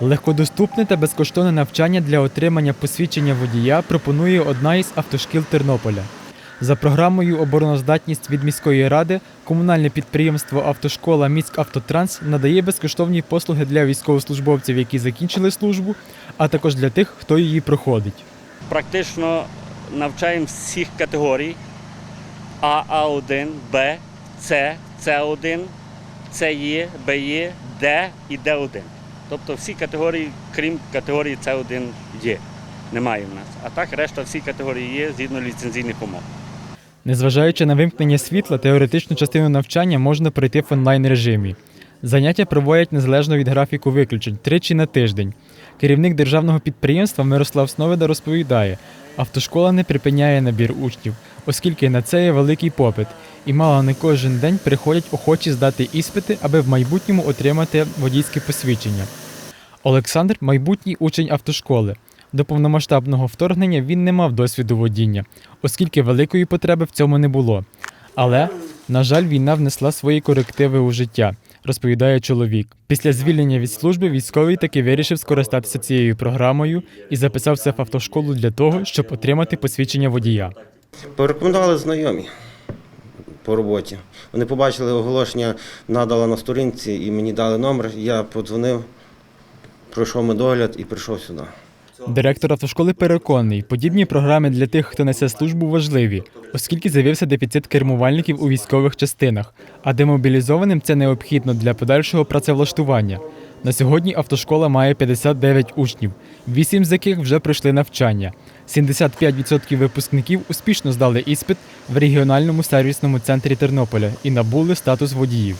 Легкодоступне та безкоштовне навчання для отримання посвідчення водія пропонує одна із автошкіл Тернополя. За програмою Обороноздатність від міської ради комунальне підприємство Автошкола Міськавтотранс надає безкоштовні послуги для військовослужбовців, які закінчили службу, а також для тих, хто її проходить. Практично навчаємо всіх категорій А, А1, Б, С, С1, СЕ, БЕ, Д і Д1. Тобто всі категорії, крім категорії С1 є. Немає в нас. А так решта всі категорії є згідно ліцензійних умов. Незважаючи на вимкнення світла, теоретичну частину навчання можна пройти в онлайн режимі. Заняття проводять незалежно від графіку виключень тричі на тиждень. Керівник державного підприємства Мирослав Сновида розповідає, автошкола не припиняє набір учнів, оскільки на це є великий попит, і мало не кожен день приходять охочі здати іспити, аби в майбутньому отримати водійське посвідчення. Олександр майбутній учень автошколи. До повномасштабного вторгнення він не мав досвіду водіння, оскільки великої потреби в цьому не було. Але, на жаль, війна внесла свої корективи у життя, розповідає чоловік. Після звільнення від служби військовий таки вирішив скористатися цією програмою і записався в автошколу для того, щоб отримати посвідчення водія. Порекомендували знайомі по роботі. Вони побачили оголошення, надала на сторінці і мені дали номер. Я подзвонив, пройшов медогляд і прийшов сюди. Директор автошколи переконаний, подібні програми для тих, хто несе службу, важливі, оскільки з'явився дефіцит кермувальників у військових частинах, а демобілізованим це необхідно для подальшого працевлаштування. На сьогодні автошкола має 59 учнів, 8 з яких вже пройшли навчання. 75% випускників успішно здали іспит в регіональному сервісному центрі Тернополя і набули статус водіїв.